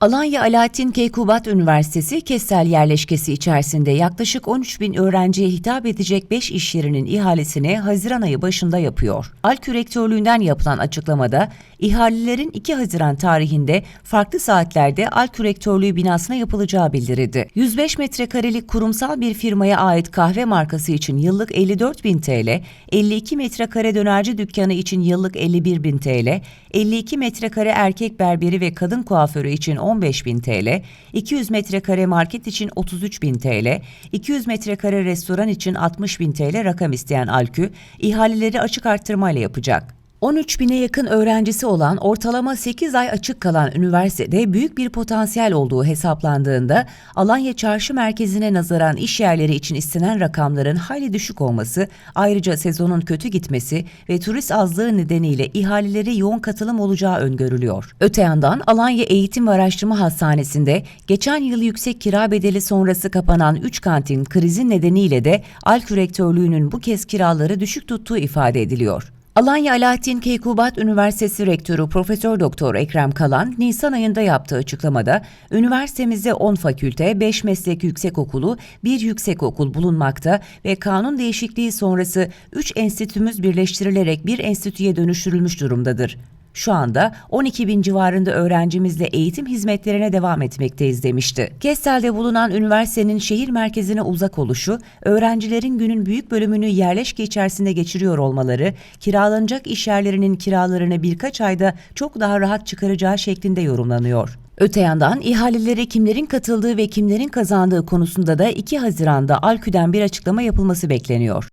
Alanya Alaaddin Keykubat Üniversitesi Kessel yerleşkesi içerisinde yaklaşık 13 bin öğrenciye hitap edecek 5 iş yerinin ihalesini Haziran ayı başında yapıyor. Alkü Rektörlüğü'nden yapılan açıklamada ihalelerin 2 Haziran tarihinde farklı saatlerde Alkü Rektörlüğü binasına yapılacağı bildirildi. 105 metrekarelik kurumsal bir firmaya ait kahve markası için yıllık 54 bin TL, 52 metrekare dönerci dükkanı için yıllık 51 bin TL, 52 metrekare erkek berberi ve kadın kuaförü için 15 bin TL, 200 metrekare market için 33 bin TL, 200 metrekare restoran için 60 bin TL rakam isteyen Alkü, ihaleleri açık arttırmayla yapacak. 13 bine yakın öğrencisi olan ortalama 8 ay açık kalan üniversitede büyük bir potansiyel olduğu hesaplandığında Alanya Çarşı Merkezi'ne nazaran iş yerleri için istenen rakamların hayli düşük olması, ayrıca sezonun kötü gitmesi ve turist azlığı nedeniyle ihaleleri yoğun katılım olacağı öngörülüyor. Öte yandan Alanya Eğitim ve Araştırma Hastanesi'nde geçen yıl yüksek kira bedeli sonrası kapanan 3 kantin krizin nedeniyle de Alkü Rektörlüğü'nün bu kez kiraları düşük tuttuğu ifade ediliyor. Alanya Alaaddin Keykubat Üniversitesi Rektörü Profesör Doktor Ekrem Kalan, Nisan ayında yaptığı açıklamada, üniversitemizde 10 fakülte, 5 meslek yüksekokulu, 1 yüksekokul bulunmakta ve kanun değişikliği sonrası 3 enstitümüz birleştirilerek bir enstitüye dönüştürülmüş durumdadır. Şu anda 12 bin civarında öğrencimizle eğitim hizmetlerine devam etmekteyiz demişti. Kestel'de bulunan üniversitenin şehir merkezine uzak oluşu, öğrencilerin günün büyük bölümünü yerleşke içerisinde geçiriyor olmaları, kiralanacak iş yerlerinin kiralarını birkaç ayda çok daha rahat çıkaracağı şeklinde yorumlanıyor. Öte yandan ihalelere kimlerin katıldığı ve kimlerin kazandığı konusunda da 2 Haziran'da Alkü'den bir açıklama yapılması bekleniyor.